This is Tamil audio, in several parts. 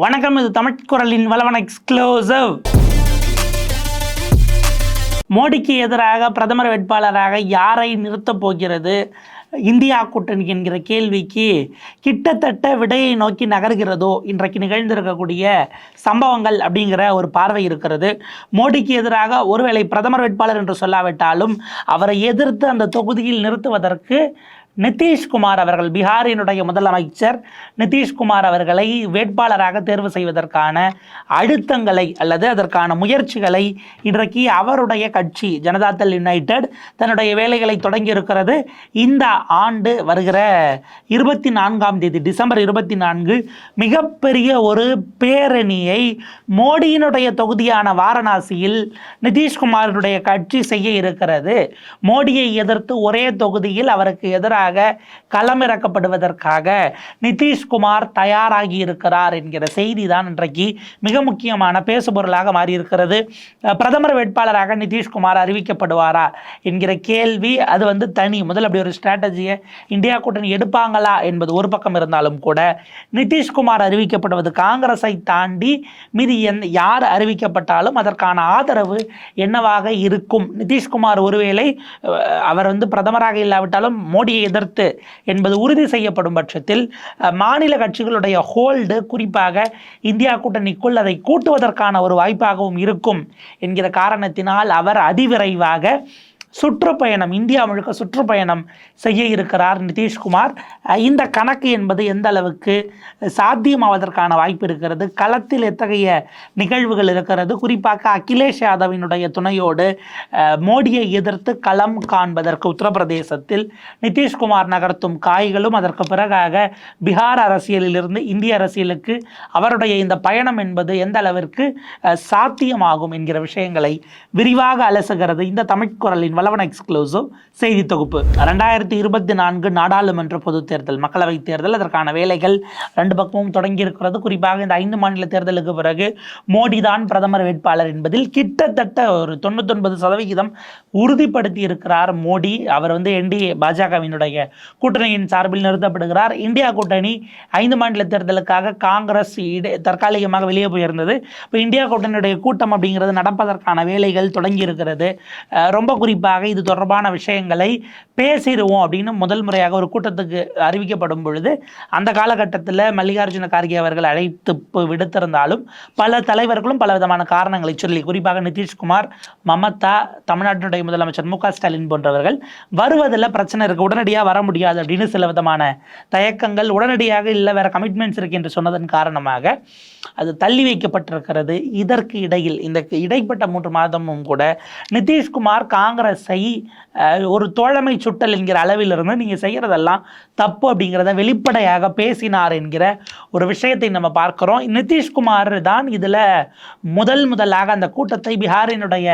வணக்கம் இது தமிழ் குரலின் வளவன எக்ஸ்க்ளோசிவ் மோடிக்கு எதிராக பிரதமர் வேட்பாளராக யாரை நிறுத்தப் போகிறது? இந்தியா கூட்டணி என்கிற கேள்விக்கு கிட்டத்தட்ட விடையை நோக்கி நகர்கிறதோ இன்றைக்கு நிகழ்ந்திருக்கக்கூடிய சம்பவங்கள் அப்படிங்கிற ஒரு பார்வை இருக்கிறது. மோடிக்கு எதிராக ஒருவேளை பிரதமர் வேட்பாளர் என்று சொல்லாவிட்டாலும் அவரை எதிர்த்து அந்த தொகுதியில் நிறுத்துவதற்கு நிதிஷ்குமார் அவர்கள் பீகாரினுடைய முதலமைச்சர் நிதிஷ்குமார் அவர்களை வேட்பாளராக தேர்வு செய்வதற்கான அழுத்தங்களை அல்லது அதற்கான முயற்சிகளை இன்றைக்கு அவருடைய கட்சி ஜனதாதள் யுனைடெட் தன்னுடைய வேலைகளை தொடங்கி இருக்கிறது இந்த ஆண்டு வருகிற இருபத்தி நான்காம் தேதி டிசம்பர் இருபத்தி நான்கு மிகப்பெரிய ஒரு பேரணியை மோடியினுடைய தொகுதியான வாரணாசியில் நிதிஷ்குமாரினுடைய கட்சி செய்ய இருக்கிறது. மோடியை எதிர்த்து ஒரே தொகுதியில் அவருக்கு எதிராக களமிறக்கப்படுவதற்காக நிதிஷ்குமார் தயாராகி இருக்கிறார் என்கிற செய்தி தான் இன்றைக்கு மிக முக்கியமான பேசுபொருளாக மாறியிருக்கிறது. பிரதமர் வேட்பாளராக நிதிஷ்குமார் அறிவிக்கப்படுவாரா என்கிற கேள்வி அது வந்து தனி. முதல் அப்படி ஒரு ஸ்ட்ராட்டஜியை இந்தியா கூட்டணி எடுப்பாங்களா என்பது ஒரு பக்கம் இருந்தாலும் கூட நிதிஷ்குமார் அறிவிக்கப்படுவது காங்கிரஸை தாண்டி மீதி எந் யார் அறிவிக்கப்பட்டாலும் அதற்கான ஆதரவு என்னவாக இருக்கும்? நிதிஷ்குமார் ஒருவேளை அவர் வந்து பிரதமராக இல்லாவிட்டாலும் மோடியை எதிர்த்து என்பது உறுதி செய்யப்படும் பட்சத்தில் அஹ், மாநில கட்சிகளுடைய ஹோல்டு குறிப்பாக இந்தியா கூட்டணிக்குள் அதை கூட்டுவதற்கான ஒரு வாய்ப்பாகவும் இருக்கும் என்கிற காரணத்தினால் அவர் அதிவிரைவாக சுற்றுப்பயணம் இந்தியா முழுக்க சுற்றுப்பயணம் செய்ய இருக்கிறார் நிதிஷ்குமார். இந்த கணக்கு என்பது எந்த அளவுக்கு சாத்தியமாவதற்கான வாய்ப்பு இருக்கிறது? களத்தில் எத்தகைய நிகழ்வுகள் இருக்கிறது? குறிப்பாக அகிலேஷ் யாதவினுடைய துணையோடு மோடியை எதிர்த்து களம் காண்பதற்கு உத்தரப்பிரதேசத்தில் நிதிஷ்குமார் நகர்த்தும் காய்களும் அதற்கு பிறகாக பீகார் அரசியலிலிருந்து இந்திய அரசியலுக்கு அவருடைய இந்த பயணம் என்பது எந்த அளவிற்கு சாத்தியமாகும் என்கிற விஷயங்களை விரிவாக அலசுகிறது. இந்த தமிழ் குரலின் எக்ஸ்க்ளூசிவ் செய்தி தொகுப்பு ரெண்டாயிரத்தி இருபத்தி நான்கு நாடாளுமன்ற பொதுத் தேர்தல். மக்களவைத் தேர்தல் அதற்கான வேலைகள் ரெண்டு பக்கமும் தொடங்கியிருக்கிறது. குறிப்பாக இந்த ஐந்து மாநில தேர்தலுக்கு பிறகு மோடி தான் பிரதமர் வேட்பாளர் என்பதில் கிட்டத்தட்ட ஒரு தொண்ணூத்தொன்பது சதவிகிதம் உறுதிப்படுத்தி இருக்கிறார் மோடி. அவர் வந்து என்டிஏ பாஜகவினுடைய கூட்டணியின் சார்பில் நிறுத்தப்படுகிறார். இந்தியா கூட்டணி ஐந்து மாநில தேர்தலுக்காக காங்கிரஸ் இடை தற்காலிகமாக வெளியே போயிருந்தது. இப்போ இந்தியா கூட்டணியுடைய கூட்டம் அப்படிங்கிறது நடப்பதற்கான வேலைகள் தொடங்கி இருக்கிறது ரொம்ப குறிப்பாக இது தொடர்பான விஷயங்களை பேசிடுவோம் அப்படின்னு முதல் முறையாக ஒரு கூட்டத்துக்கு அறிவிக்கப்படும் பொழுது அந்த காலகட்டத்தில் மல்லிகார்ஜுன கார்கே அவர்கள் அழைத்து விடுத்திருந்தாலும் பல தலைவர்களும் பல விதமான காரணங்களை சொல்லி குறிப்பாக நிதிஷ்குமார் மமதா தமிழ்நாட்டினுடைய முதலமைச்சர் மு ஸ்டாலின் போன்றவர்கள் வருவதில் பிரச்சனை இருக்குது உடனடியாக வர முடியாது அப்படின்னு சில விதமான தயக்கங்கள் உடனடியாக இல்லை வேற கமிட்மெண்ட்ஸ் இருக்கு என்று சொன்னதன் காரணமாக அது தள்ளி வைக்கப்பட்டிருக்கிறது. இதற்கு இடையில் இந்த இடைப்பட்ட மூன்று மாதமும் கூட நிதிஷ்குமார் காங்கிரஸை ஒரு தோழமை சுட்டல் என்கிற அளவிலிருந்து நீங்கள் செய்கிறதெல்லாம் தப்பு அப்படிங்கிறத வெளிப்படையாக பேசினார் என்கிற ஒரு விஷயத்தை நம்ம பார்க்குறோம். நிதிஷ்குமார் தான் இதில் முதல் முதலாக அந்த கூட்டத்தை பீகாரினுடைய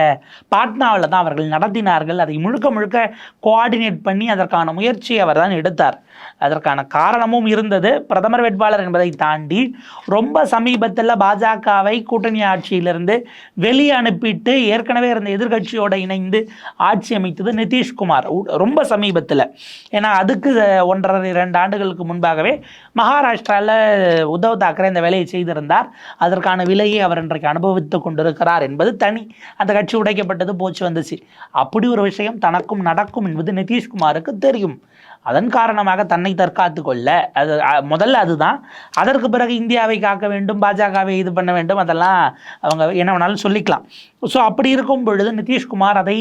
பாட்னாவில் தான் அவர்கள் நடத்தினார்கள். அதை முழுக்க முழுக்க கோஆர்டினேட் பண்ணி அதற்கான முயற்சியை அவர் தான் எடுத்தார். அதற்கான காரணமும் இருந்தது. பிரதமர் வேட்பாளர் என்பதை தாண்டி ரொம்ப சமீபத்தில் பாஜகவை கூட்டணி ஆட்சியிலிருந்து வெளியே அனுப்பிட்டு ஏற்கனவே இருந்த எதிர்க்கட்சியோடு இணைந்து ஆட்சி அமைத்தது நிதிஷ்குமார். ரொம்ப சமீபத்தில். ஏன்னா அதுக்கு ஒன்றரை இரண்டு ஆண்டுகளுக்கு முன்பாகவே மகாராஷ்டிராவில் உத்தவ் தாக்கரே இந்த வேலையை செய்திருந்தார். அதற்கான விலையை அவர் இன்றைக்கு அனுபவித்து கொண்டிருக்கிறார் என்பது தனி அந்த கட்சி உடைக்கப்பட்டது போச்சு வந்துச்சு. அப்படி ஒரு விஷயம் தனக்கும் நடக்கும் என்பது நிதிஷ்குமாருக்கு தெரியும். அதன் காரணமாக தன்னை தற்காத்து கொள்ள அது முதல்ல அதுதான். அதற்கு பிறகு இந்தியாவை காக்க வேண்டும் பாஜகவை இது பண்ண வேண்டும் அதெல்லாம் அவங்க என்ன வேணாலும் சொல்லிக்கலாம். ஸோ அப்படி இருக்கும் பொழுது நிதிஷ்குமார் அதை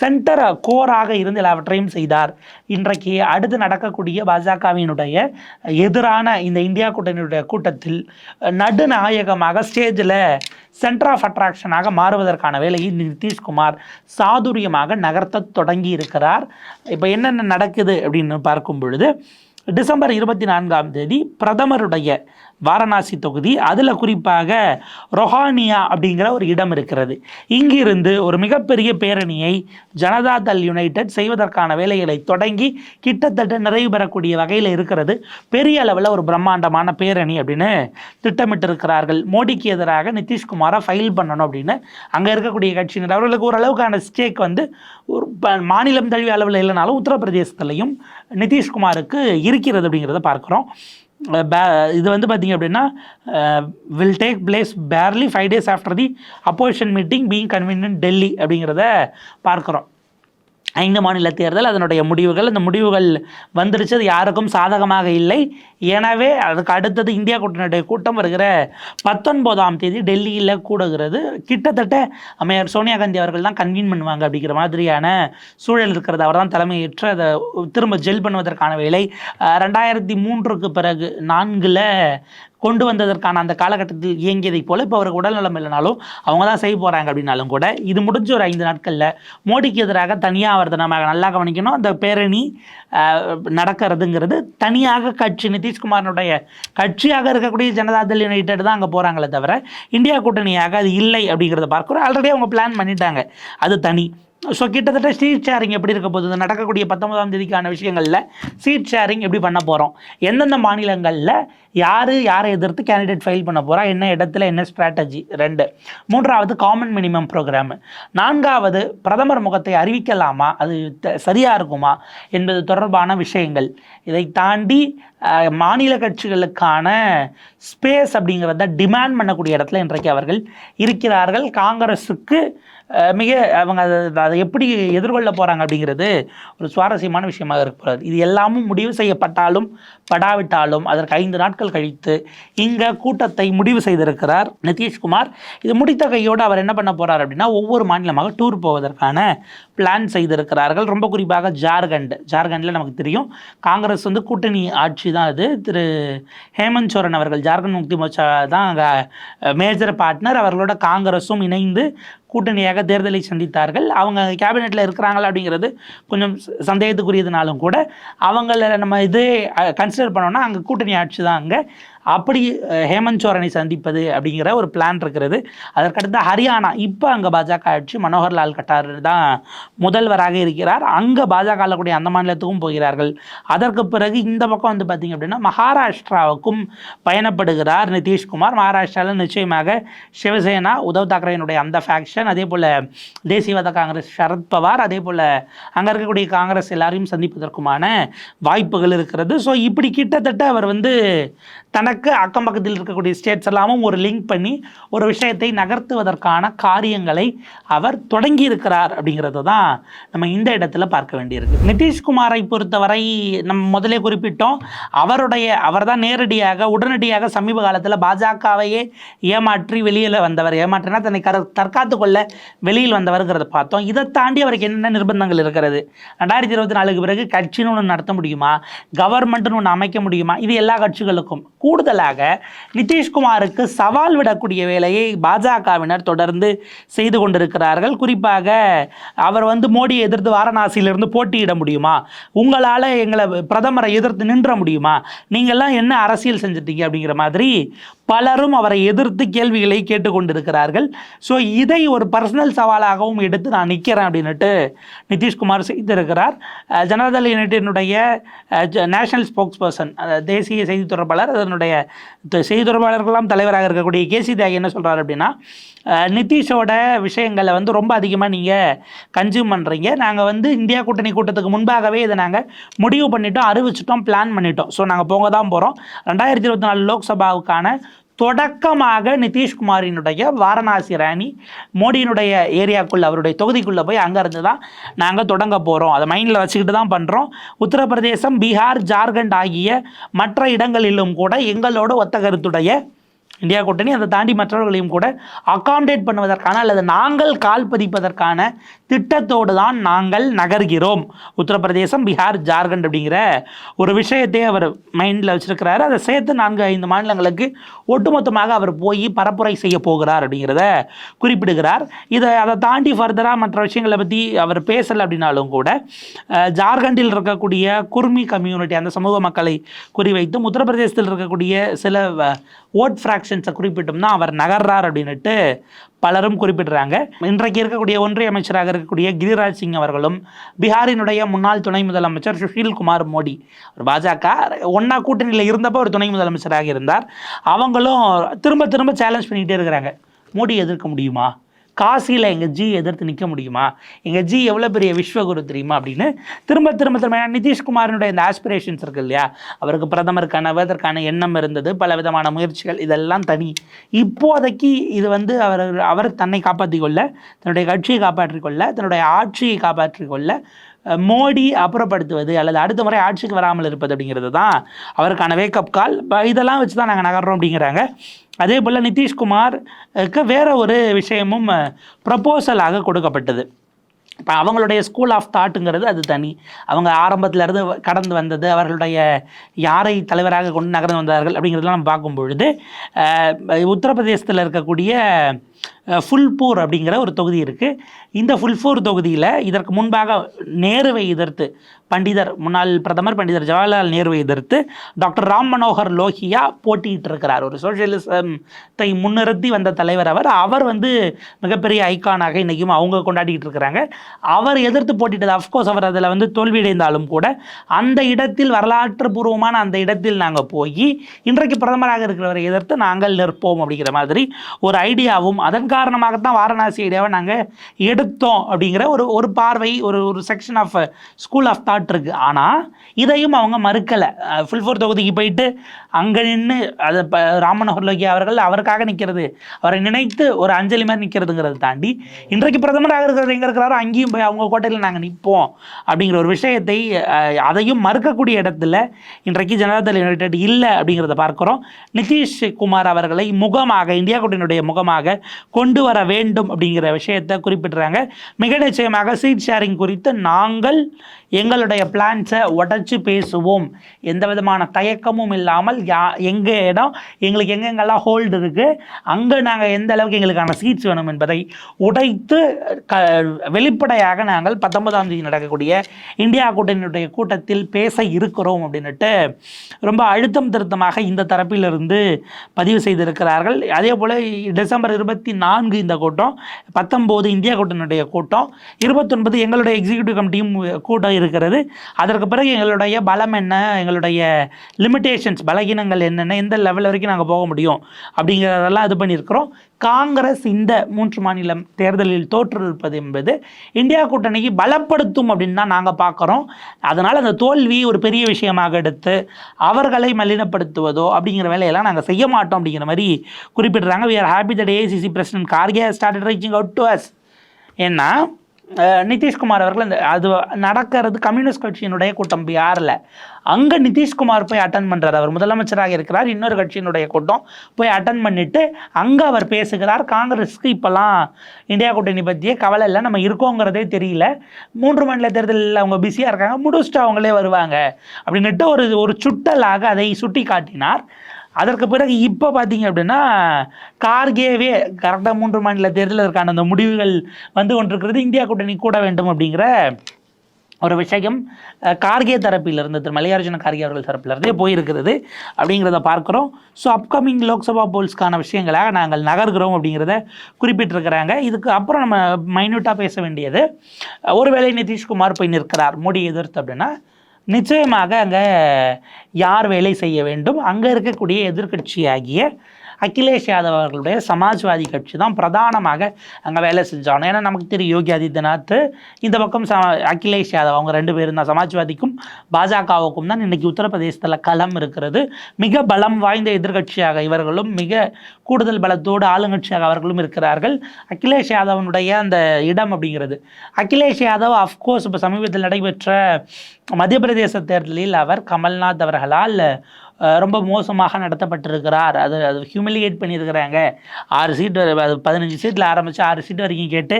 சென்டர் கோராக இருந்து எல்லாவற்றையும் செய்தார். இன்றைக்கு அடுத்து நடக்கக்கூடிய பாஜகவினுடைய எதிரான இந்த இந்தியா கூட்டணியுடைய கூட்டத்தில் நடுநாயகமாக ஸ்டேஜில் சென்டர் ஆஃப் அட்ராக்ஷனாக மாறுவதற்கான வேலையை நிதிஷ்குமார் சாதுரியமாக நகர்த்த தொடங்கி இருக்கிறார். இப்போ என்னென்ன நடக்குது அப்படின்னு பார்க்கும் பொழுது டிசம்பர் இருபத்தி நான்காம் தேதி பிரதமருடைய வாரணாசி தொகுதி. அதில் குறிப்பாக ரொஹானியா அப்படிங்கிற ஒரு இடம் இருக்கிறது. இங்கிருந்து ஒரு மிகப்பெரிய பேரணியை ஜனதா தள் யுனைடெட் செய்வதற்கான வேலைகளை தொடங்கி கிட்டத்தட்ட நிறைவு பெறக்கூடிய வகையில் இருக்கிறது. பெரிய அளவில் ஒரு பிரம்மாண்டமான பேரணி அப்படின்னு திட்டமிட்டிருக்கிறார்கள். மோடிக்கு எதிராக நிதிஷ்குமாரை ஃபைல் பண்ணணும் அப்படின்னு அங்கே இருக்கக்கூடிய கட்சியினர். அவர்களுக்கு ஓரளவுக்கான ஸ்டேக் வந்து ஒரு ப- மாநிலம் தழுவிய அளவில் இல்லைனாலும் உத்தரப்பிரதேசத்துலையும் நிதிஷ்குமாருக்கு இருக்கிறது அப்படிங்கிறத பார்க்குறோம். இது வந்து பார்த்திங்க அப்படின்னா will take place fairly five days after the opposition meeting being convenient Delhi அப்படிங்கிறத பார்க்குறோம். ஐந்து மாநில தேர்தல் அதனுடைய முடிவுகள். அந்த முடிவுகள் வந்துருச்சு. அது யாருக்கும் சாதகமாக இல்லை. எனவே அதுக்கு அடுத்தது இந்தியா கூட்டணியுடைய கூட்டம் வருகிற பத்தொன்பதாம் தேதி டெல்லியில் கூடுகிறது. கிட்டத்தட்ட அம்மையார் சோனியா காந்தி அவர்கள் தான் கன்வீன் பண்ணுவாங்க அப்படிங்கிற மாதிரியான சூழல் இருக்கிறது. அவர் தான் தலைமையேற்று அதை திரும்ப ஜெல் பண்ணுவதற்கான வேலை. ரெண்டாயிரத்தி மூன்றுக்கு பிறகு நான்கில் கொண்டு வந்ததற்கான அந்த காலகட்டத்தில் இயங்கியதை போல இப்போ அவருக்கு உடல்நலம் இல்லைனாலும் அவங்க தான் செய்ய போகிறாங்க அப்படின்னாலும் கூட இது முடிஞ்ச ஒரு ஐந்து நாட்களில் மோடிக்கு எதிராக தனியாக வருது நம்ம நல்லா கவனிக்கணும். அந்த பேரணி நடக்கிறதுங்கிறது தனியாக கட்சி நிதிஷ்குமாரனுடைய கட்சியாக இருக்கக்கூடிய ஜனதாதள் யுனைடெட் தான் அங்கே போகிறாங்களே தவிர இந்தியா கூட்டணியாக அது இல்லை அப்படிங்கிறத பார்க்குறோம். ஆல்ரெடி அவங்க பிளான் பண்ணிட்டாங்க. அது தனி. ஸோ கிட்டத்தட்ட சீட் ஷேரிங் எப்படி இருக்க போகுது? நடக்கக்கூடிய பத்தொன்பதாம் தேதிக்கான விஷயங்களில் சீட் ஷேரிங் எப்படி பண்ண போகிறோம் எந்தெந்த மாநிலங்களில் யார் யாரை எதிர்த்து கேண்டிடேட் ஃபைல் பண்ண போகிறா என்ன இடத்துல என்ன ஸ்ட்ராட்டஜி ரெண்டு. மூன்றாவது காமன் மினிமம் ப்ரோக்ராம் நான்காவது பிரதமர் முகத்தை அறிவிக்கலாமா? அது த- இருக்குமா? என்பது தொடர்பான விஷயங்கள். இதை தாண்டி மாநில கட்சிகளுக்கான ஸ்பேஸ் அப்படிங்கிறத டிமாண்ட் பண்ணக்கூடிய இடத்துல இன்றைக்கு அவர்கள் இருக்கிறார்கள். காங்கிரஸுக்கு மிக அவங்க அதை அதை எப்படி எதிர்கொள்ள போகிறாங்க அப்படிங்கிறது ஒரு சுவாரஸ்யமான விஷயமாக இருக்க இது எல்லாமும் முடிவு செய்யப்பட்டாலும் படாவிட்டாலும் அதற்கு ஐந்து நாட்கள் கழித்து இங்கே கூட்டத்தை முடிவு செய்திருக்கிறார் நிதிஷ்குமார். இது முடித்த கையோடு அவர் என்ன பண்ண போகிறார் அப்படின்னா ஒவ்வொரு மாநிலமாக டூர் போவதற்கான பிளான் செய்திருக்கிறார்கள். ரொம்ப குறிப்பாக ஜார்க்கண்ட். ஜார்க்கண்டில் நமக்கு தெரியும் காங்கிரஸ் வந்து கூட்டணி ஆட்சி தான் அது. திரு ஹேமந்த் சோரன் அவர்கள் ஜார்க்கண்ட் முக்தி மோர்ச்சா தான் அங்கே மேஜர் பார்ட்னர் அவர்களோட காங்கிரஸும் இணைந்து கூட்டணியாக தேர்தலை சந்தித்தார்கள். அவங்க கேபினெட்டில் இருக்கிறாங்களா அப்படிங்கிறது கொஞ்சம் சந்தேகத்துக்குரியதுனாலும் கூட அவங்கள நம்ம இது கன்சிடர் பண்ணோம்னா அங்கே கூட்டணி ஆட்சி தான் அங்கே. அப்படி ஹேமந்த் சோரனை சந்திப்பது அப்படிங்கிற ஒரு பிளான் இருக்கிறது. அதற்கடுத்து ஹரியானா. இப்போ அங்கே பாஜக ஆட்சி மனோகர்லால் கட்டார் தான் முதல்வராக இருக்கிறார். அங்கே பாஜக கூடிய அந்த மாநிலத்துக்கும் போகிறார்கள். அதற்கு பிறகு இந்த பக்கம் வந்து பார்த்திங்க அப்படின்னா மகாராஷ்டிராவுக்கும் பயணப்படுகிறார் நிதிஷ்குமார். மகாராஷ்டிராவில் நிச்சயமாக சிவசேனா உத்தவ் தாக்கரேனுடைய அந்த ஃபேக்ஷன் அதே போல் தேசியவாத காங்கிரஸ் சரத்பவார் அதே போல் அங்கே இருக்கக்கூடிய காங்கிரஸ் எல்லாரையும் சந்திப்பதற்குமான வாய்ப்புகள் இருக்கிறது. ஸோ இப்படி கிட்டத்தட்ட அவர் வந்து தனக்கு அக்கம் பக்கத்தில் இருக்கக்கூடிய ஸ்டேட்ஸ் எல்லாமும் ஒரு லிங்க் பண்ணி ஒரு விஷயத்தை நகர்த்துவதற்கான காரியங்களை அவர் தொடங்கி இருக்கிறார் அப்படிங்கிறது தான் நம்ம இந்த இடத்துல பார்க்க வேண்டியிருக்கு. நிதிஷ்குமாரை பொறுத்தவரை நம்ம முதலே குறிப்பிட்டோம். அவருடைய அவர் தான் நேரடியாக உடனடியாக சமீப காலத்தில் பாஜகவையே ஏமாற்றி வெளியில் வந்தவர். ஏமாற்றினா தன்னை கர தற்காத்து கொள்ள வெளியில் வந்தவர்ங்கிறத பார்த்தோம். இதை தாண்டி அவருக்கு என்னென்ன நிர்பந்தங்கள் இருக்கிறது? ரெண்டாயிரத்தி இருபத்தி நாலுக்கு பிறகு கட்சின்னு ஒன்று நடத்த முடியுமா? கவர்மெண்ட்னு ஒன்று அமைக்க முடியுமா? இது எல்லா கட்சிகளுக்கும். கூடுதலாக நிதிஷ்குமாருக்கு சவால் விடக்கூடிய வேலையை பாஜகவினர் தொடர்ந்து செய்து கொண்டிருக்கிறார்கள். குறிப்பாக அவர் வந்து மோடியை எதிர்த்து வாரணாசியிலிருந்து போட்டியிட முடியுமா? உங்களால் எங்களை பிரதமரை எதிர்த்து நின்ற முடியுமா? நீங்கள்லாம் என்ன அரசியல் செஞ்சிட்டீங்க அப்படிங்கிற மாதிரி பலரும் அவரை எதிர்த்து கேள்விகளை கேட்டுக்கொண்டிருக்கிறார்கள். ஸோ இதை ஒரு பர்சனல் சவாலாகவும் எடுத்து நான் நிற்கிறேன் அப்படின்னுட்டு நிதிஷ்குமார் செய்திருக்கிறார். Janata Janata Dal யூனிட்டினுடைய national spokesperson தேசிய செய்தி தொடர்பாளர் அதனுடைய த- தலைவராக இருக்கக்கூடிய கேசி தியாகி என்ன சொல்கிறார் அப்படின்னா நிதிஷோட விஷயங்களை வந்து ரொம்ப அதிகமாக நீங்கள் கன்சியூம் பண்ணுறீங்க நாங்கள் வந்து இந்தியா கூட்டணி கூட்டத்துக்கு முன்பாகவே இதை நாங்கள் முடிவு பண்ணிட்டோம் அறிவிச்சிட்டோம் பிளான் பண்ணிட்டோம். ஸோ நாங்கள் போக தான் போகிறோம் ரெண்டாயிரத்தி இருபத்தி நாலு லோக்சபாவுக்கான தொடக்கமாக நிதிஷ்குமாரினுடைய வாரணாசி ராணி மோடியினுடைய ஏரியாக்குள்ளே அவருடைய தொகுதிக்குள்ளே போய் அங்கேருந்து தான் நாங்கள் தொடங்க போகிறோம் அதை மைண்டில் வச்சுக்கிட்டு தான் பண்ணுறோம் உத்தரப்பிரதேசம் பீகார் ஜார்க்கண்ட் ஆகிய மற்ற இடங்களிலும் கூட எங்களோட ஒத்த கருத்துடைய இந்தியா கூட்டணி அதை தாண்டி மற்றவர்களையும் கூட அகாமடேட் பண்ணுவதற்கான அல்லது நாங்கள் கால் பதிப்பதற்கான திட்டத்தோடு தான் நாங்கள் நகர்கிறோம். உத்தரப்பிரதேசம் பீகார் ஜார்க்கண்ட் அப்படிங்கிற ஒரு விஷயத்தை அவர் மைண்டில் வச்சிருக்கிறாரு. அதை சேர்த்து நான்கு ஐந்து மாநிலங்களுக்கு ஒட்டுமொத்தமாக அவர் போய் பரப்புரை செய்ய போகிறார் அப்படிங்கிறத குறிப்பிடுகிறார். இதை அதை தாண்டி ஃபர்தராக மற்ற விஷயங்களை பற்றி அவர் பேசலை அப்படின்னாலும் கூட ஜார்க்கண்டில் இருக்கக்கூடிய குர்மி கம்யூனிட்டி அந்த சமூக மக்களை குறிவைத்தும் உத்தரப்பிரதேசத்தில் இருக்கக்கூடிய சில ஓட் ஃப்ராக் குறிப்பிட்டும் தான் அவர் நகர்றார் அப்படின்னுட்டு பலரும் குறிப்பிடுறாங்க. இன்றைக்கு இருக்கக்கூடிய ஒன்றிய அமைச்சராக இருக்கக்கூடிய கிரிராஜ் சிங் அவர்களும் பீகாரினுடைய முன்னாள் துணை முதலமைச்சர் சுஷில் குமார் மோடி ஒரு பாஜக ஒன்றா கூட்டணியில் இருந்தப்போ ஒரு துணை முதலமைச்சராக இருந்தார். அவங்களும் திரும்ப திரும்ப சேலஞ்ச் பண்ணிக்கிட்டே இருக்கிறாங்க. மோடி எதிர்க்க முடியுமா? காசியில் எங்கள் ஜி எதிர்த்து நிற்க முடியுமா? எங்கள் ஜி எவ்வளோ பெரிய விஸ்வகுரு தெரியுமா அப்படின்னு திரும்ப திரும்ப திரும்ப நிதிஷ்குமாரினுடைய நிதிஷ்குமாரனுடைய இந்த ஆஸ்பிரேஷன்ஸ் இருக்கு இல்லையா? அவருக்கு பிரதமர் கனவு அதற்கான எண்ணம் இருந்தது பல விதமான முயற்சிகள் இதெல்லாம் தனி. இப்போதைக்கு இது வந்து அவர் அவர் தன்னை காப்பாற்றிக் கொள்ள தன்னுடைய கட்சியை காப்பாற்றிக்கொள்ள தன்னுடைய ஆட்சியை காப்பாற்றிக்கொள்ள மோடி அப்புறப்படுத்துவது அல்லது அடுத்த முறை ஆட்சிக்கு வராமல் இருப்பது அப்படிங்கிறது தான் அவருக்கான வேக்கப் கால் இதெல்லாம் வச்சு தான் நாங்கள் நகர்றோம் அப்படிங்கிறாங்க. அதே போல் நிதிஷ்குமாருக்கு வேறு ஒரு விஷயமும் ப்ரப்போசலாக கொடுக்கப்பட்டது. இப்போ அவங்களுடைய ஸ்கூல் ஆஃப் தாட்டுங்கிறது அது தனி. அவங்க ஆரம்பத்திலேருந்து கடந்து வந்தது அவர்களுடைய யாரை தலைவராக கொண்டு நகர்ந்து வந்தார்கள் அப்படிங்கிறதெல்லாம் நம்ம பார்க்கும் பொழுது உத்தரப்பிரதேசத்தில் இருக்கக்கூடிய ஃபுல்பூர் அப்படிங்கிற ஒரு தொகுதி இருக்குது இந்த ஃபுல்பூர் தொகுதியில் இதற்கு முன்பாக நேருவை எதிர்த்து பண்டிதர் முன்னாள் பிரதமர் பண்டிதர் ஜவஹர்லால் நேருவை எதிர்த்து டாக்டர் ராம் மனோகர் லோஹியா போட்டியிட்டிருக்கிறார் ஒரு சோஷியலிசத்தை முன்னிறுத்தி வந்த தலைவர் அவர். அவர் வந்து மிகப்பெரிய ஐக்கானாக இன்றைக்கும் அவங்க கொண்டாடிக்கிட்டு இருக்கிறாங்க. அவர் எதிர்த்து போட்டிட்டது அஃப்கோர்ஸ் அவர் அதில் வந்து தோல்வியடைந்தாலும் கூட அந்த இடத்தில் வரலாற்று பூர்வமான அந்த இடத்தில் நாங்கள் போய் இன்றைக்கு பிரதமராக இருக்கிறவரை எதிர்த்து நாங்கள் நிற்போம் அப்படிங்கிற மாதிரி ஒரு ஐடியாவும் அதன் காரணமாகத்தான் வாரணாசி ஐடியாவை நாங்கள் எடுத்தோம் அப்படிங்கிற ஒரு ஒரு பார்வை ஒரு ஒரு section of school of thought இருக்குது ஆனால் இதையும் அவங்க மறுக்கலை. ஃபுல்ஃபோர் தொகுதிக்கு போயிட்டு அங்கே நின்று அது இப்போ ராமனோகர் அவர்கள் அவருக்காக நிற்கிறது அவரை நினைத்து ஒரு அஞ்சலி மாதிரி நிற்கிறதுங்கிறத தாண்டி இன்றைக்கு பிரதமராக இருக்கிறது எங்கே இருக்கிறாரோ அங்கேயும் போய் அவங்க கோட்டையில் நாங்கள் நிற்போம் அப்படிங்கிற ஒரு விஷயத்தை அதையும் மறுக்கக்கூடிய இடத்துல இன்றைக்கு ஜனதாதள் யுனைடெட் இல்லை அப்படிங்கிறத பார்க்குறோம். நிதிஷ் குமார் அவர்களை முகமாக இந்தியா கூட்டணியுடைய முகமாக கொண்டு வர வேண்டும் அப்படிங்கிற விஷயத்தை குறிப்பிடுறாங்க. மிக நிச்சயமாக சீட் ஷேரிங் குறித்து நாங்கள் எங்களுடைய பிளான்ஸை உடச்சி பேசுவோம். எந்த விதமான தயக்கமும் இல்லாமல் யா எங்கள் இடம் எங்களுக்கு எங்கெங்கெல்லாம் ஹோல்டு இருக்குது அங்கே நாங்கள் எந்த அளவுக்கு எங்களுக்கான சீட்ஸ் வேணும் என்பதை உடைத்து க வெளிப்படையாக நாங்கள் பத்தொன்பதாம் தேதி நடக்கக்கூடிய இந்தியா கூட்டணியுடைய கூட்டத்தில் பேச இருக்கிறோம் அப்படின்னுட்டு ரொம்ப அழுத்தம் திருத்தமாக இந்த தரப்பிலிருந்து பதிவு செய்திருக்கிறார்கள். அதே போல் டிசம்பர் இருபத்தி நான்கு இந்த கூட்டம் பத்தொம்போது இந்தியா கூட்டணியுடைய கூட்டம் இருபத்தொன்பது எங்களுடைய எக்ஸிக்யூட்டிவ் கமிட்டியும் கூட்டம் இருக்கிறது. அதற்கு பிறகு எங்களுடைய பலம் என்ன? எங்களுடைய லிமிட்டேஷன்ஸ் பலகீனங்கள் என்னென்ன? எந்த லெவல் வரைக்கும் நாங்கள் போக முடியும்? அப்படிங்கிறதெல்லாம் இது பண்ணியிருக்கிறோம். காங்கிரஸ் இந்த மூன்று மாநிலம் தேர்தலில் தோற்றிருப்பது என்பது இந்தியா கூட்டணிக்கு பலப்படுத்தும் அப்படின்னு தான் நாங்கள் பார்க்குறோம். அதனால் அந்த தோல்வி ஒரு பெரிய விஷயமாக எடுத்து அவர்களை மலினப்படுத்துவதோ அப்படிங்கிற வேலையெல்லாம் நாங்கள் செய்ய மாட்டோம் அப்படிங்கிற மாதிரி குறிப்பிடுறாங்க. We are happy that ACC president Kharge started reaching out to us ஏன்னா நிதிஷ்குமார் அவர்கள் இந்த அது நடக்கிறது கம்யூனிஸ்ட் கட்சியினுடைய கூட்டம் யாரில் அங்கே நிதிஷ்குமார் போய் அட்டன் பண்ணுறார் அவர். முதலமைச்சராக இருக்கிறார் இன்னொரு கட்சியினுடைய கூட்டம் போய் அட்டன் பண்ணிவிட்டு அங்கே அவர் பேசுகிறார். காங்கிரஸுக்கு இப்போல்லாம் இந்தியா கூட்டணி பற்றியே கவலை இல்லை நம்ம இருக்கோங்கிறதே தெரியல. மூன்று மாநில தேர்தலில் அவங்க பிஸியாக இருக்காங்க முடிச்சுட்டு அவங்களே வருவாங்க. அப்படின்னுட்டு ஒரு ஒரு சுட்டலாக அதை சுட்டி காட்டினார் அதற்கு பிறகு இப்போ பார்த்தீங்க அப்படின்னா கார்கேவே கரெக்டாக மூன்று மாநில தேர்தலுக்கான அந்த முடிவுகள் வந்து கொண்டிருக்கிறது. இந்தியா கூட்டணி கூட வேண்டும் அப்படிங்கிற ஒரு விஷயம் கார்கே தரப்பிலிருந்து திரு மல்லிகார்ஜுன கார்கே அவர்கள் தரப்பிலிருந்தே போயிருக்கிறது அப்படிங்கிறத பார்க்குறோம். ஸோ அப்கமிங் லோக்சபா போல்ஸ்க்கான விஷயங்களாக நாங்கள் நகர்கிறோம் அப்படிங்கிறத குறிப்பிட்டிருக்கிறாங்க. இதுக்கு அப்புறம் நம்ம மைன்யூட்டாக பேச வேண்டியது ஒருவேளை நிதிஷ்குமார் போய் நிற்கிறார் மோடி எதிர்த்து அப்படின்னா நிச்சயமாக அங்கே யார் வேலை செய்ய வேண்டும்? அங்கே இருக்கக்கூடிய எதிர்க்கட்சியாகிய அகிலேஷ் யாதவ் அவர்களுடைய சமாஜ்வாதி கட்சி தான் பிரதானமாக அங்கே வேலை செஞ்சாங்க. ஏன்னா நமக்கு தெரியும் யோகி ஆதித்யநாத் இந்த பக்கம் ச அகிலேஷ் யாதவ் அவங்க ரெண்டு பேரும் தான் சமாஜ்வாதிக்கும் பாஜகவுக்கும் தான் இன்னைக்கு உத்தரப்பிரதேசத்தில் களம் இருக்கிறது. மிக பலம் வாய்ந்த எதிர்க்கட்சியாக இவர்களும் மிக கூடுதல் பலத்தோடு ஆளுங்கட்சியாக அவர்களும் இருக்கிறார்கள். அகிலேஷ் யாதவனுடைய அந்த இடம் அப்படிங்கிறது. அகிலேஷ் யாதவ் அஃப்கோர்ஸ் இப்போ சமீபத்தில் நடைபெற்ற மத்திய பிரதேச தேர்தலில் அவர் கமல்நாத் அவர்களால் ரொம்ப மோசமாக நடத்தப்பட்டிருக்கிறார். அது அது ஹியூமிலியேட் பண்ணியிருக்கிறாங்க. ஆறு சீட்டு அது பதினஞ்சு சீட்டில் ஆரம்பித்து ஆறு சீட்டு வரைக்கும் கேட்டு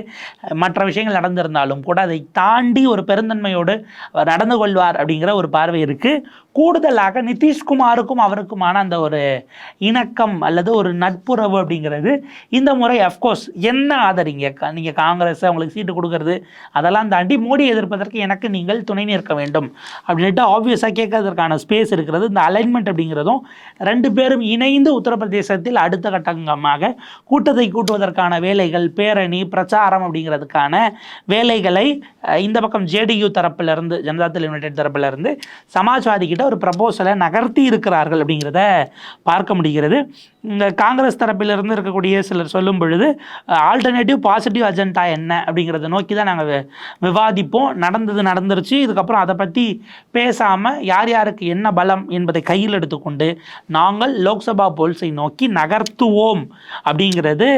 மற்ற விஷயங்கள் நடந்திருந்தாலும் கூட அதை தாண்டி ஒரு பெருந்தன்மையோடு நடந்து கொள்வார் அப்படிங்கிற ஒரு பார்வை இருக்குது கூடுதலாக நிதிஷ்குமாருக்கும் அவருக்குமான அந்த ஒரு இணக்கம் அல்லது ஒரு நட்புறவு அப்படிங்கிறது இந்த முறை அஃப்கோர்ஸ் என்ன ஆதரிங்க? நீங்கள் காங்கிரஸ் அவங்களுக்கு சீட்டு கொடுக்கறது அதெல்லாம் தாண்டி மோடி எதிர்ப்பதற்கு எனக்கு நீங்கள் துணை நிற்க வேண்டும் அப்படின்ட்டு ஆப்வியஸாக கேட்கறதுக்கான ஸ்பேஸ் இருக்கிறது. இந்த அலைன்மெண்ட் அப்படிங்கிறதும் ரெண்டு பேரும் இணைந்து உத்தரப்பிரதேசத்தில் அடுத்த கட்டங்கமாக கூட்டத்தை கூட்டுவதற்கான வேலைகள் பேரணி பிரச்சாரம் அப்படிங்கிறதுக்கான வேலைகளை இந்த பக்கம் ஜேடியு தரப்பிலிருந்து ஜனதாதள் யுனைடெட் தரப்பிலிருந்து சமாஜ்வாதி கிட்ட ஒரு ப்ரப்போசலை நகர்த்தி இருக்கிறார்கள் அப்படிங்கிறத பார்க்க முடிகிறது. இந்த காங்கிரஸ் தரப்பிலிருந்து இருக்கக்கூடிய சிலர் சொல்லும் பொழுது ஆல்டர்னேட்டிவ் பாசிட்டிவ் அஜெண்டா என்ன? அப்படிங்கிறத நோக்கி தான் நாங்கள் விவாதிப்போம். நடந்தது நடந்துருச்சு. இதுக்கப்புறம் அதை பற்றி பேசாமல் யார் யாருக்கு என்ன பலம் என்பதை கையில் எடுத்துக்கொண்டு நாங்கள் லோக்சபா போல்ஸை நோக்கி நகர்த்துவோம் அப்படிங்கிறது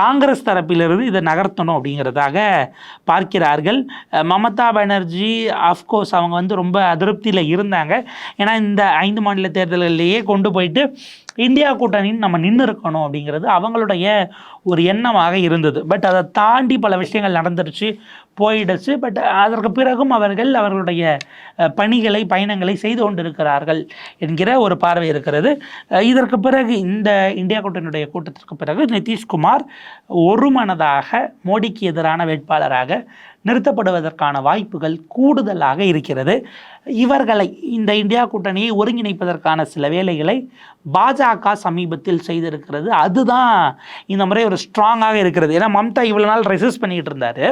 காங்கிரஸ் தரப்பிலிருந்து இதை நகர்த்தணும் அப்படிங்கிறதாக பார்க்கிறார்கள். மமதா பானர்ஜி அஃப்கோர்ஸ் அவங்க வந்து ரொம்ப அதிருப்தியில் இருந்தாங்க. ஏன்னா இந்த ஐந்து மாநில தேர்தல்களிலேயே கொண்டு போயிட்டு இந்தியா கூட்டணின்னு நம்ம நின்று இருக்கணும் அப்படிங்கிறது அவங்களுடைய ஒரு எண்ணமாக இருந்தது. பட் அதை தாண்டி பல விஷயங்கள் நடந்துருச்சு போயிடுச்சு. பட் அதற்கு பிறகும் அவர்கள் அவர்களுடைய பணிகளை பயணங்களை செய்து கொண்டிருக்கிறார்கள் என்கிற ஒரு பார்வை இருக்கிறது. இதற்கு பிறகு இந்த இந்தியா கூட்டணியுடைய கூட்டத்திற்கு பிறகு நிதிஷ்குமார் ஒருமனதாக மோடிக்கு எதிரான வேட்பாளராக நிறுத்தப்படுவதற்கான வாய்ப்புகள் கூடுதலாக இருக்கிறது. இவர்களை இந்த இந்தியா கூட்டணியை ஒருங்கிணைப்பதற்கான சில வேலைகளை பாஜக சமீபத்தில் செய்திருக்கிறது. அதுதான் இந்த முறை ஒரு ஸ்ட்ராங்காக இருக்கிறது. ஏன்னா மம்தா இவ்வளோ நாள் ரெசிஸ்ட் பண்ணிக்கிட்டு இருந்தார்.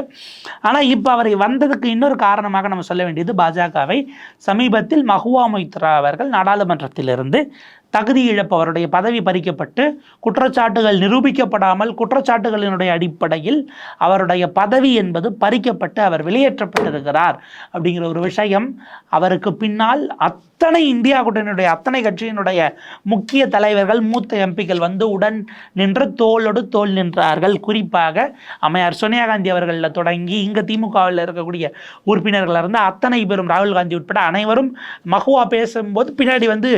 ஆனால் இப்போ அவர் வந்ததுக்கு இன்னொரு காரணமாக நம்ம சொல்ல வேண்டியது பாஜகவை சமீபத்தில் மஹுவா மொய்த்ரா அவர்கள் நாடாளுமன்றத்திலிருந்து தகுதி இழப்பு அவருடைய பதவி பறிக்கப்பட்டு குற்றச்சாட்டுகள் நிரூபிக்கப்படாமல் குற்றச்சாட்டுகளினுடைய அடிப்படையில் அவருடைய பதவி என்பது பறிக்கப்பட்டு அவர் வெளியேற்றப்பட்டிருக்கிறார் அப்படிங்கிற ஒரு விஷயம் அவருக்கு பின்னால் அத்தனை இந்தியா கூட்டணியுடைய அத்தனை கட்சியினுடைய முக்கிய தலைவர்கள் மூத்த எம்பிக்கள் வந்து உடன் நின்று தோளோடு தோல் நின்றார்கள். குறிப்பாக அம்மையார் சோனியா காந்தி அவர்களில் தொடங்கி இங்கே திமுகவில் இருக்கக்கூடிய உறுப்பினர்கள் இருந்து அத்தனை பேரும் ராகுல் காந்தி உட்பட அனைவரும் மகுவா பேசும்போது பின்னாடி வந்து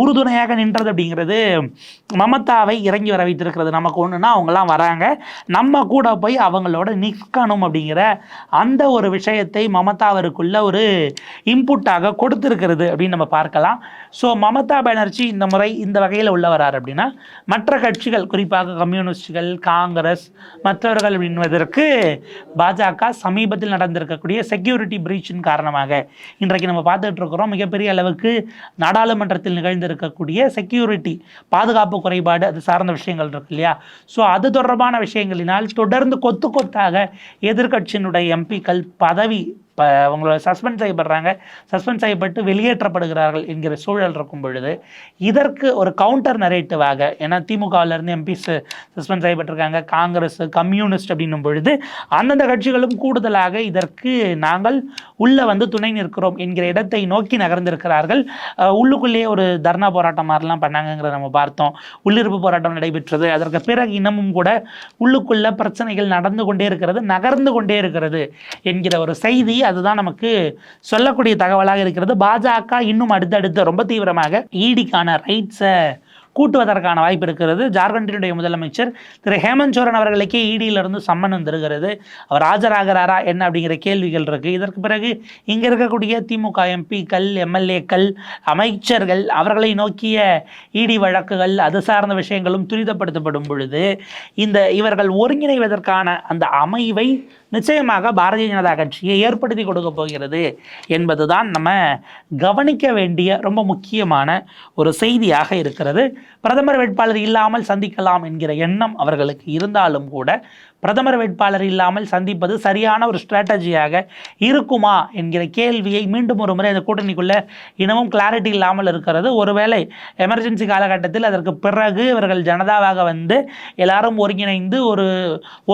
உறுதுணையாக நின்றது அப்படிங்கிறது மமதாவை இறங்கி வர வைத்திருக்கிறது. நமக்கு ஒன்றுனா அவங்கெல்லாம் வராங்க. நம்ம கூட போய் அவங்களோட நிற்கணும் அப்படிங்கிற அந்த ஒரு விஷயத்தை மமதாவிற்குள்ள ஒரு இன்புட்டாக கொடுத்திருக்கிறது அப்படின்னு நம்ம பார்க்கலாம். ஸோ மமதா பானர்ஜி இந்த முறை இந்த வகையில் உள்ளவரார் அப்படின்னா மற்ற கட்சிகள் குறிப்பாக கம்யூனிஸ்டுகள் காங்கிரஸ் மற்றவர்கள் என்பதற்கு பாஜக சமீபத்தில் நடந்திருக்கக்கூடிய செக்யூரிட்டி பிரீச்சின் காரணமாக இன்றைக்கு நம்ம பார்த்துட்டு இருக்கிறோம். மிகப்பெரிய அளவுக்கு நாடாளுமன்றத்தில் நிகழ்ந்திருக்கக்கூடிய செக்யூரிட்டி பாதுகாப்பு குறைபாடு அது சார்ந்த விஷயங்கள் இருக்கு இல்லையா? ஸோ அது தொடர்பான விஷயங்களினால் தொடர்ந்து கொத்து கொத்தாக எதிர்க்கட்சியினுடைய எம்பிக்கள் பதவி இப்போ அவங்கள சஸ்பெண்ட் செய்யப்படுறாங்க. சஸ்பெண்ட் செய்யப்பட்டு வெளியேற்றப்படுகிறார்கள் என்கிற சூழல் இருக்கும் பொழுது இதற்கு ஒரு கவுண்டர் நரேட்டிவாக ஏன்னா திமுகவிலேருந்து எம்பிஸ் சஸ்பெண்ட் செய்யப்பட்டிருக்காங்க. காங்கிரஸ் கம்யூனிஸ்ட் அப்படின்னும் பொழுது அந்தந்த கட்சிகளும் கூடுதலாக இதற்கு நாங்கள் உள்ளே வந்து துணை நிற்கிறோம் என்கிற இடத்தை நோக்கி நகர்ந்திருக்கிறார்கள். உள்ளுக்குள்ளேயே ஒரு தர்ணா போராட்டம் மாதிரிலாம் பண்ணாங்கங்கிறத நம்ம பார்த்தோம். உள்ளிருப்பு போராட்டம் நடைபெற்றது. அதற்கு பிறகு இன்னமும் கூட உள்ளுக்குள்ள பிரச்சனைகள் நடந்து கொண்டே இருக்கிறது நகர்ந்து கொண்டே இருக்கிறது என்கிற ஒரு செய்தி அதுதான் நமக்கு சொல்லக்கூடிய தகவலாக இருக்கிறது. பாஜக இன்னும் அடுத்தடுத்து ரொம்ப தீவிரமாக ஈடிக்கான ரைட்ஸை கூட்டுவதற்கான வாய்ப்பு இருக்கிறது. ஜார்க்கண்டினுடைய முதலமைச்சர் திரு ஹேமந்த் சோரன் அவர்களுக்கே இடியிலிருந்து சம்மன் வந்திருக்கிறது அவர் ஆஜராகிறாரா? என்ன? அப்படிங்கிற கேள்விகள் இருக்குது இதற்கு பிறகு இங்கே இருக்கக்கூடிய திமுக எம்பிக்கள் எம்எல்ஏக்கள் அமைச்சர்கள் அவர்களை நோக்கிய இடி வழக்குகள் அது சார்ந்த விஷயங்களும் துரிதப்படுத்தப்படும் பொழுது இந்த இவர்கள் ஒருங்கிணைவதற்கான அந்த அமைவை நிச்சயமாக பாரதிய ஜனதா கட்சியை ஏற்படுத்தி கொடுக்க போகிறது என்பதுதான் நம்ம கவனிக்க வேண்டிய ரொம்ப முக்கியமான ஒரு செய்தியாக இருக்கிறது. பிரதமர் வேட்பாளர் இல்லாமல் சந்திக்கலாம் என்கிற எண்ணம் அவர்களுக்கு இருந்தாலும் கூட பிரதமர் வேட்பாளர் இல்லாமல் சந்திப்பது சரியான ஒரு ஸ்ட்ராட்டஜியாக இருக்குமா என்கிற கேள்வியை மீண்டும் ஒரு முறை அந்த கூட்டணிக்குள்ளே இன்னமும் கிளாரிட்டி இல்லாமல் இருக்கிறது. ஒருவேளை எமர்ஜென்சி காலகட்டத்தில் அதற்கு பிறகு இவர்கள் ஜனதாவாக வந்து எல்லாரும் ஒருங்கிணைந்து ஒரு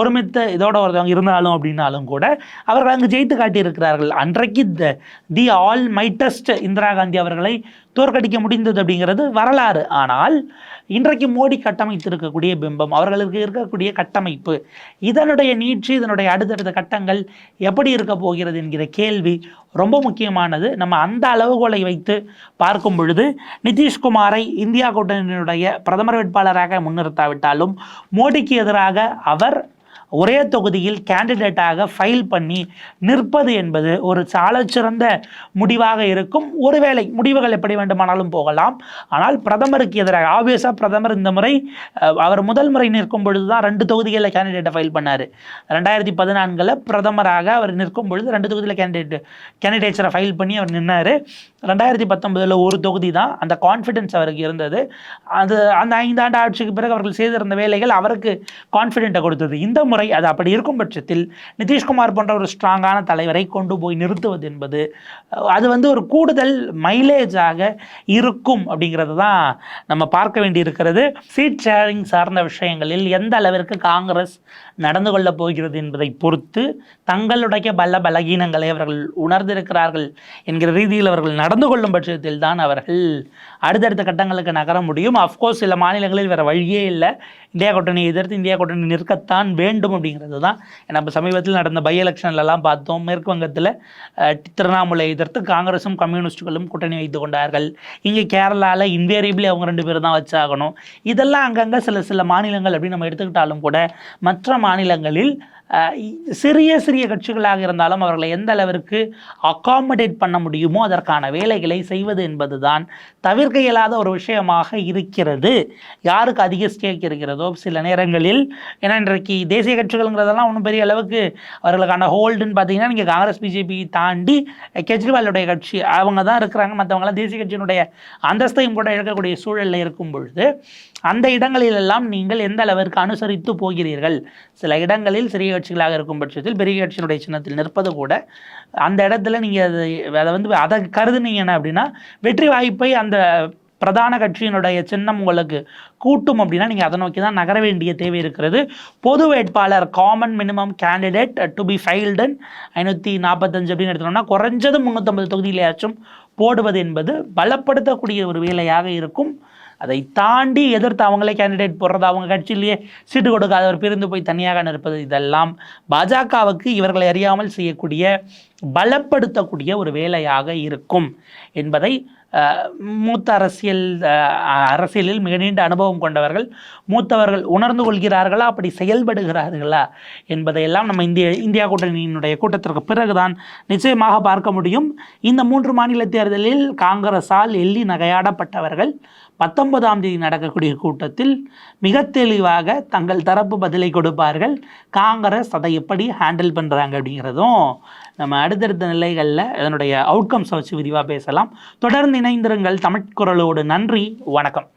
ஒருமித்த இதோட ஒருத்தவங்க இருந்தாலும் அப்படின்னாலும் கூட அவர்கள் அங்கு ஜெயித்து காட்டியிருக்கிறார்கள். அன்றைக்கு the the all mightiest Indira Gandhi அவர்களை தோற்கடிக்க முடிந்தது அப்படிங்கிறது வரலாறு. ஆனால் இன்றைக்கு மோடி கட்டமைத்திருக்கக்கூடிய பிம்பம் அவர்களுக்கு இருக்கக்கூடிய கட்டமைப்பு இதனுடைய நீட்சி இதனுடைய அடுத்தடுத்த கட்டங்கள் எப்படி இருக்க போகிறது என்கிற கேள்வி ரொம்ப முக்கியமானது. நம்ம அந்த அளவுகோலை வைத்து பார்க்கும் பொழுது நிதிஷ்குமாரை இந்தியா கூட்டணியினுடைய பிரதமர் வேட்பாளராக முன்னிறுத்தாவிட்டாலும் மோடிக்கு எதிராக அவர் ஒரே தொகுதியில் கேண்டிடேட்டாக ஃபைல் பண்ணி நிற்பது என்பது ஒரு சாலச்சிறந்த முடிவாக இருக்கும். ஒருவேளை முடிவுகள் எப்படி வேண்டுமானாலும் போகலாம். ஆனால் பிரதமருக்கு எதிராக ஆப்வியஸாக பிரதமர் இந்த முறை அவர் முதல் முறை நிற்கும் பொழுது தான் ரெண்டு தொகுதிகளில் கேண்டிடேட்டை ஃபைல் பண்ணார். ரெண்டாயிரத்தி பதினான்கில் பிரதமராக அவர் நிற்கும் பொழுது ரெண்டு தொகுதியில் கேண்டிடேட் கேண்டிடேட்ஸரை ஃபைல் பண்ணி அவர் நின்னார். ரெண்டாயிரத்தி பத்தொன்பதில் ஒரு தொகுதி தான் அந்த கான்ஃபிடென்ஸ் அவருக்கு இருந்தது. அது அந்த ஐந்தாண்டு ஆட்சிக்கு பிறகு அவர்கள் செய்திருந்த வேலைகள் அவருக்கு கான்ஃபிடென்ட்டை கொடுத்தது. இந்த முறை முறை அது அப்படி இருக்கும் பட்சத்தில் நிதிஷ்குமார் போன்ற ஒரு ஸ்ட்ராங்கான தலைவரை கொண்டு போய் நிறுத்துவது என்பது அது வந்து ஒரு கூடுதல் மைலேஜாக இருக்கும் அப்படிங்கிறது தான் நம்ம பார்க்க வேண்டியிருக்கிறது. சீட் ஷேரிங் சார்ந்த விஷயங்களில் எந்த அளவிற்கு காங்கிரஸ் நடந்து கொள்ளப் போகிறது என்பதை பொறுத்து தங்களுடைய பல பலகீனங்களை அவர்கள் உணர்ந்திருக்கிறார்கள் என்கிற ரீதியில் அவர்கள் நடந்து கொள்ளும் பட்சத்தில் தான் அவர்கள் அடுத்தடுத்த கட்டங்களுக்கு நகர முடியும். அஃப்கோர்ஸ் சில மாநிலங்களில் வேறு வழியே இல்லை. இந்தியா கூட்டணி எதிர்த்து இந்தியா கூட்டணி நிற்கத்தான் வேண்டும் அப்படிங்கிறது தான். நம்ம சமீபத்தில் நடந்த பை எலெக்ஷன்லலாம் பார்த்தோம். மேற்கு வங்கத்தில் அஹ், திருவண்ணாமலை எதிர்த்து காங்கிரஸும் கம்யூனிஸ்டுகளும் கூட்டணி வைத்து கொண்டார்கள். இங்கே கேரளாவில் இன்வேரியபிளி அவங்க ரெண்டு பேரும் தான் வச்சாகணும். இதெல்லாம் அங்கங்கே சில சில மாநிலங்கள் அப்படின்னு நம்ம எடுத்துக்கிட்டாலும் கூட மற்ற மாநிலங்களில் சிறிய சிறிய கட்சிகளாக இருந்தாலும் அவர்களை எந்த அளவிற்கு அகாமடேட் பண்ண முடியுமோ அதற்கான வேலைகளை செய்வது என்பதுதான் தவிர்க்க இயலாத ஒரு விஷயமாக இருக்கிறது. யாருக்கு அதிக ஸ்டேக் இருக்கிறதோ சில நேரங்களில் ஏன்னா இன்றைக்கு தேசிய கட்சிகள்ங்கிறதெல்லாம் ஒன்றும் பெரிய அளவுக்கு அவர்களுக்கான ஹோல்டுன்னு பார்த்தீங்கன்னா நீங்கள் காங்கிரஸ் பிஜேபி தாண்டி கெஜ்ரிவாலுடைய கட்சி அவங்க தான் இருக்கிறாங்க. மற்றவங்களாம் தேசிய கட்சியினுடைய அந்தஸ்தையும் கூட இழக்கக்கூடிய சூழலில் இருக்கும் பொழுது அந்த இடங்களிலெல்லாம் நீங்கள் எந்த அளவிற்கு அனுசரித்து போகிறீர்கள்? சில இடங்களில் சிறிய கட்சிகளாக இருக்கும் பட்சத்தில் பெரிய கட்சியினுடைய சின்னத்தில் நிற்பது கூட அந்த இடத்துல நீங்கள் அது அதை வந்து அதை கருதுனீங்கன்னா அப்படின்னா வெற்றி வாய்ப்பை அந்த பிரதான கட்சியினுடைய சின்னம் உங்களுக்கு கூட்டும் அப்படின்னா நீங்கள் அதை நோக்கி தான் நகர வேண்டிய தேவை இருக்கிறது. பொது வேட்பாளர் common minimum candidate to be fielded ஐநூற்றி நாற்பத்தஞ்சு அப்படின்னு எடுத்தோம்னா குறைஞ்சது முந்நூற்றம்பது தொகுதியிலேயாச்சும் போடுவது என்பது பலப்படுத்தக்கூடிய ஒரு வேலையாக இருக்கும். அதை தாண்டி எதிர்த்து அவங்களே கேண்டிடேட் போடுறது அவங்க கட்சியிலேயே சீட்டு கொடுக்காதவர் பிரிந்து போய் தனியாக நிற்பது இதெல்லாம் பாஜகவுக்கு இவர்களை அறியாமல் செய்யக்கூடிய பலப்படுத்தக்கூடிய ஒரு வேலையாக இருக்கும் என்பதை மூத்த அரசியல் அரசியலில் மிக நீண்ட அனுபவம் கொண்டவர்கள் மூத்தவர்கள் உணர்ந்து கொள்கிறார்களா அப்படி செயல்படுகிறார்களா என்பதையெல்லாம் நம்ம இந்திய இந்தியா கூட்டணியினுடைய கூட்டத்திற்கு பிறகுதான் நிச்சயமாக பார்க்க முடியும். இந்த மூன்று மாநில தேர்தலில் காங்கிரஸால் எள்ளி நகையாடப்பட்டவர்கள் பத்தொன்பதாம் தேதி நடக்கக்கூடிய கூட்டத்தில் மிக தெளிவாக தங்கள் தரப்பு பதிலை கொடுப்பார்கள். காங்கிரஸ் அதை எப்படி ஹேண்டில் பண்ணுறாங்க அப்படிங்கிறதும் நம்ம அடுத்தடுத்த நிலைகளில் அதனுடைய அவுட்கம்ஸை வச்சு விரிவாக பேசலாம். தொடர்ந்து இணைந்திருங்கள் தமிழ்குரலோடு நன்றி வணக்கம்.